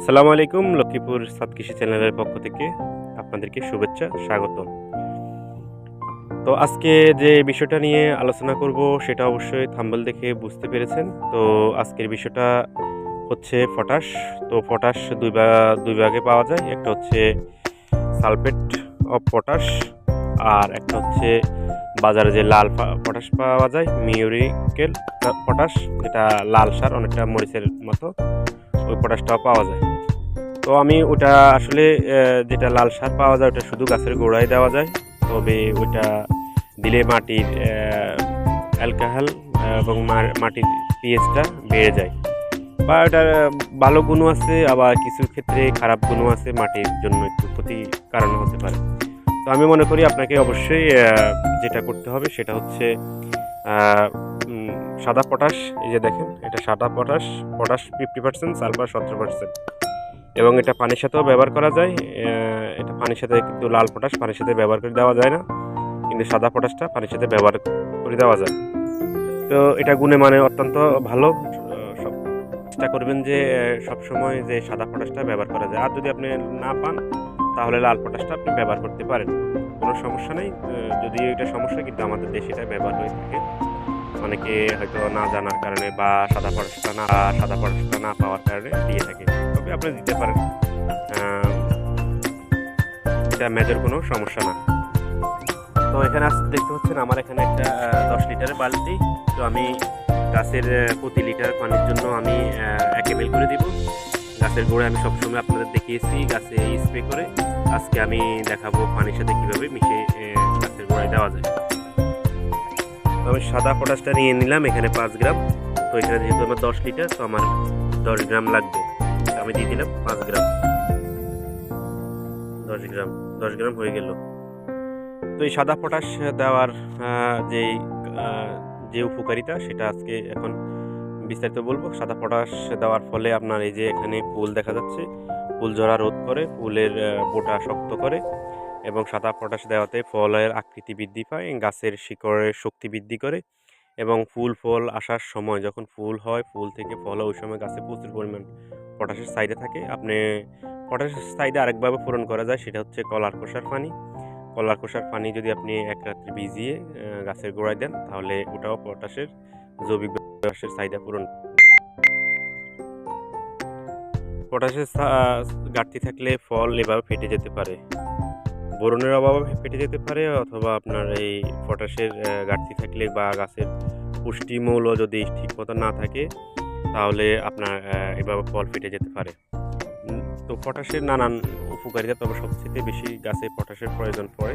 সালামু আলাইকুম, লক্ষ্মীপুর সাত কৃষি চ্যানেলের পক্ষ থেকে আপনাদেরকে শুভেচ্ছা, স্বাগত। তো আজকে যে বিষয়টা নিয়ে আলোচনা করব, সেটা অবশ্যই থাম্বল দেখে বুঝতে পেরেছেন। তো আজকের বিষয়টা হচ্ছে পটাশ। তো পটাশ দুই দুই ভাগে পাওয়া যায়। একটা হচ্ছে সালফেট অফ পটাশ, আর একটা হচ্ছে বাজারে যে লাল পটাশ পাওয়া যায়, মিউরিকেল পটাশ এটা লাল সার, অনেকটা মরিচের মতো। ওই পটাশটাও পাওয়া যায়। তো আমি ওটা আসলে যেটা লাল সার পাওয়া যায়, ওটা শুধু গাছের গোড়ায় দেওয়া যায়। তবে ওইটা দিলে মাটির অ্যালকাহাল এবং মাটির পিএইচটা বেড়ে যায়। বা ওটার ভালো গুণও আছে, আবার কিছু ক্ষেত্রে খারাপ গুণও আছে, মাটির জন্য একটু ক্ষতি কারণ হতে পারে। তো আমি মনে করি আপনাকে অবশ্যই যেটা করতে হবে সেটা হচ্ছে সাদা পটাশ, এই যে দেখেন, এটা সাদা potash potash fifty percent sulphur সতেরো পার্সেন্ট এবং এটা পানির সাথেও ব্যবহার করা যায় এটা পানির সাথে কিন্তু লাল পটাশ পানির সাথে ব্যবহার করে দেওয়া যায় না, কিন্তু সাদা পটাশটা পানির সাথে ব্যবহার করে দেওয়া যায়। তো এটা গুণে মানে অত্যন্ত ভালো চেষ্টা করবেন যে সব সময় যে সাদা পটাশটা ব্যবহার করা যায়। আর যদি আপনি না পান, তাহলে লাল পটাশটা আপনি ব্যবহার করতে পারেন। কোনো সমস্যা নেই যদি এটা সমস্যা, কিন্তু আমাদের দেশে এটা ব্যবহার হয়ে থাকে। অনেকে হয়তো না জানার কারণে বা সাদা পটাশটা না, সাদা পটাশটা না পাওয়ার কারণে দিয়ে থাকে। তবে আপনি দিতে পারেন। এটা মেজর কোনো সমস্যা না। তো এখানে আজ দেখতে পাচ্ছেন আমার এখানে একটা দশ লিটারের বালতি। তো আমি গাছের প্রতি লিটার পানির জন্য আমি এক এম করে দিব। গাছের গোড়ায় আমি সবসময় আপনাদের দেখিয়েছি, গাছে স্প্রে করে। আজকে আমি দেখাবো পানির সাথে কীভাবে মিশে গাছের গোড়ায় দেওয়া যায়। আমি সাদা পটাশটা নিয়ে নিলাম, এখানে পাঁচ গ্রাম। তো এখানে যেহেতু আমার দশ লিটার, তো আমার দশ গ্রাম লাগবে। আমি দিয়ে দিলাম পাঁচ গ্রাম। দশ গ্রাম দশ গ্রাম হয়ে গেল। তো এই সাদা পটাশ দেওয়ার যে যে উপকারিতা, সেটা আজকে এখন বিস্তারিত বলব। সাদা পটাশ দেওয়ার ফলে আপনার এই যে এখানে ফুল দেখা যাচ্ছে, ফুল ঝরা রোধ করে, ফুলের বোটা শক্ত করে। এবং সাদা পটাশ দেওয়াতে ফলের আকৃতি বৃদ্ধি পায়, গাছের শিকড়ের শক্তি বৃদ্ধি করে এবং ফুল, ফল আসার সময় যখন ফুল হয়, ফুল থেকে ফল ওই সময় গাছে প্রচুর পরিমাণ পটাশের সাইডে থাকে। আপনি পটাশের সাইডে আরেকভাবে পূরণ করা যায়, সেটা হচ্ছে কলার খোসার পানি। কলার খোসার পানি যদি আপনি এক রাত্রে ভিজিয়ে গাছের গোড়ায় দেন, তাহলে ওটাও পটাশের জৈবিক পটাশের চাহিদা পূরণ পটাশের ঘাটতি থাকলে ফল এভাবে ফেটে যেতে পারে। বোরনের অভাবে ফেটে যেতে পারে অথবা আপনার এই পটাশের ঘাটতি থাকলে বা গাছের পুষ্টি মৌল যদি ঠিক মতো না থাকে, তাহলে আপনার এভাবে ফল ফেটে যেতে পারে। তো পটাশের নানান উপকারিতা, তবে সবচেয়ে বেশি গাছে পটাশের প্রয়োজন পড়ে।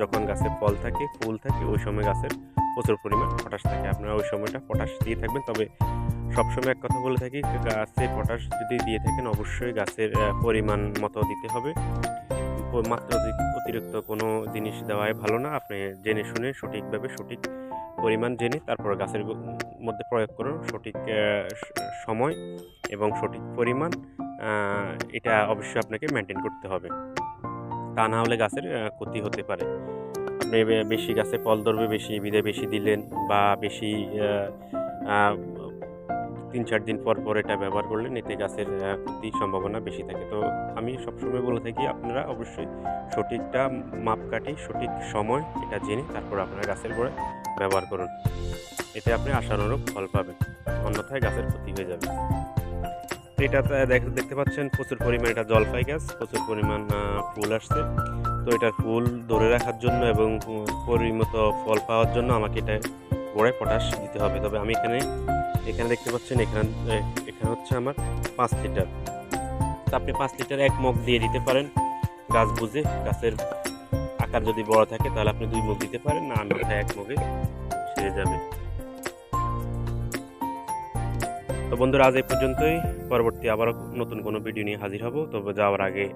যখন গাছে ফল থাকে, ফুল থাকে, ওই সময় গাছের প্রচুর পরিমাণ পটাশ থাকে। আপনারা ওই সময়টা পটাশ দিয়ে থাকবেন। তবে সবসময় এক কথা বলে থাকি, গাছে পটাশ যদি দিয়ে থাকেন, অবশ্যই গাছের পরিমাণ মতো দিতে হবে। মাত্র অতিরিক্ত কোনো জিনিস দেওয়াই ভালো না, আপনি জেনে শুনে সঠিকভাবে সঠিক পরিমাণ জেনে তারপর গাছের মধ্যে প্রয়োগ করুন। সঠিক সময় এবং সঠিক পরিমাণ এটা অবশ্যই আপনাকে মেনটেন করতে হবে। তা না হলে গাছের ক্ষতি হতে পারে। আপনি বেশি গাছে ফল ধরবে, বেশি বিদায় বেশি দিলেন বা বেশি তিন চার দিন পর পর এটা ব্যবহার করলে এতে গাছের আহ, ক্ষতির সম্ভাবনা বেশি থাকে। তো আমি সবসময় বলে থাকি আপনারা অবশ্যই সঠিকটা মাপকাঠি সঠিক সময় এটা জেনে তারপর আপনারা গাছের গোড়ায় ব্যবহার করুন। এতে আপনি আশানুরূপ ফল পাবেন অন্যথায় গাছের ক্ষতি হয়ে যাবে। এটা দেখ- দেখতে পাচ্ছেন প্রচুর পরিমাণ এটা জলপাই গাছ প্রচুর পরিমাণ ফুল আসছে। তো এটার ফুল ধরে রাখার জন্য এবং পরিমতো ফল পাওয়ার জন্য আমাকে এটা গোড়ায় পটাশ দিতে হবে। তবে আমি এখানে এখানে দেখতে পাচ্ছেন এখানে এখানে হচ্ছে আমার পাঁচ লিটার তো আপনি পাঁচ লিটার এক মগ দিয়ে দিতে পারেন গাছ বুঝে। গাছের আকার যদি বড় থাকে তাহলে আপনি দুই মগ দিতে পারেন, না আমি এক মগে সেরে যাবে। তো বন্ধুরা, আজ এই পর্যন্তই। পরবর্তী আবারও নতুন কোনো ভিডিও নিয়ে হাজির হব। তবে যাওয়ার আগে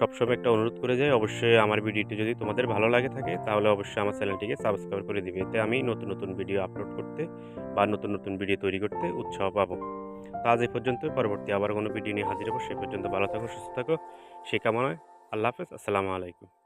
সবসময় একটা অনুরোধ করে যাই। অবশ্যই আমার ভিডিওটি যদি তোমাদের ভালো লাগে থাকে, তাহলে অবশ্যই আমার চ্যানেলটিকে সাবস্ক্রাইব করে দিবে। এতে আমি নতুন নতুন ভিডিও আপলোড করতে বা নতুন নতুন ভিডিও তৈরি করতে উৎসাহ পাবো। তা আজ এই পর্যন্ত, পরবর্তী আবার কোনো ভিডিও নিয়ে হাজির হব। সে পর্যন্ত ভালো থাকো, সুস্থ থাকো, সে কামনায় আল্লাহ হাফেজ। আসসালামু আলাইকুম।